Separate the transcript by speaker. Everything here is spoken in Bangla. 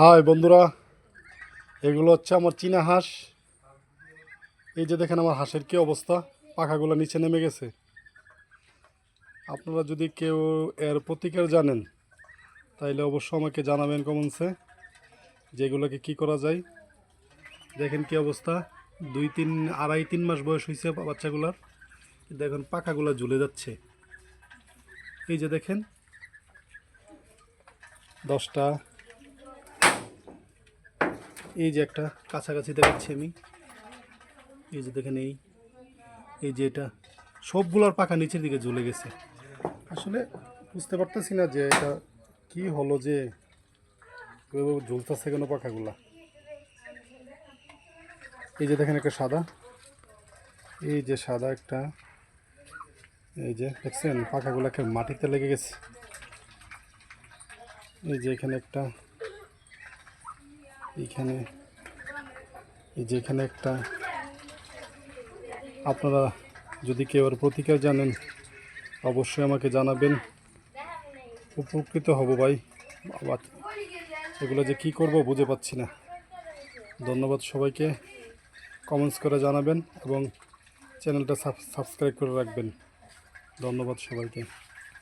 Speaker 1: হাই বন্ধুরা, এগুলো হচ্ছে আমার চীনা হাঁস। এই যে দেখেন আমার হাঁসের কি অবস্থা, পাখাগুলো নিচে নেমে গেছে। আপনারা যদি কেউ এর প্রতিকার জানেন, তাইলে অবশ্যই আমাকে জানাবেন কমেন্টসে যেগুলোকে কি করা যায়। দেখেন কি অবস্থা, দুই তিন, আড়াই তিন মাস বয়স হয়েছে বাচ্চাগুলার। দেখেন পাখাগুলো ঝুলে যাচ্ছে। এই যে দেখেন, দশটা এই যে একটা কাছাকাছি দেখাচ্ছি আমি। এই যে দেখেন এই এই যে এটা, সবগুলোর পাখা নিচের দিকে ঝুলে গেছে। আসলে বুঝতে পারতেছি না যে এটা কি হলো যে ঝুলতেছে কেন পাখাগুলা। এই যে দেখেন একটা সাদা, এই যে সাদা একটা, এই যে দেখছেন পাখাগুলোকে মাটিতে লেগে গেছে। এই যে এখানে একটা এইখানে এই যেখানে একটা আপনারা যদি কেউ এর প্রতিকার জানেন, অবশ্যই আমাকে জানাবেন। উপকৃত হব ভাই। আবার এগুলো যে কি করব বুঝে পাচ্ছি না। ধন্যবাদ সবাইকে। কমেন্টস করে জানাবেন এবং চ্যানেলটা সাবস্ক্রাইব করে রাখবেন। ধন্যবাদ সবাইকে।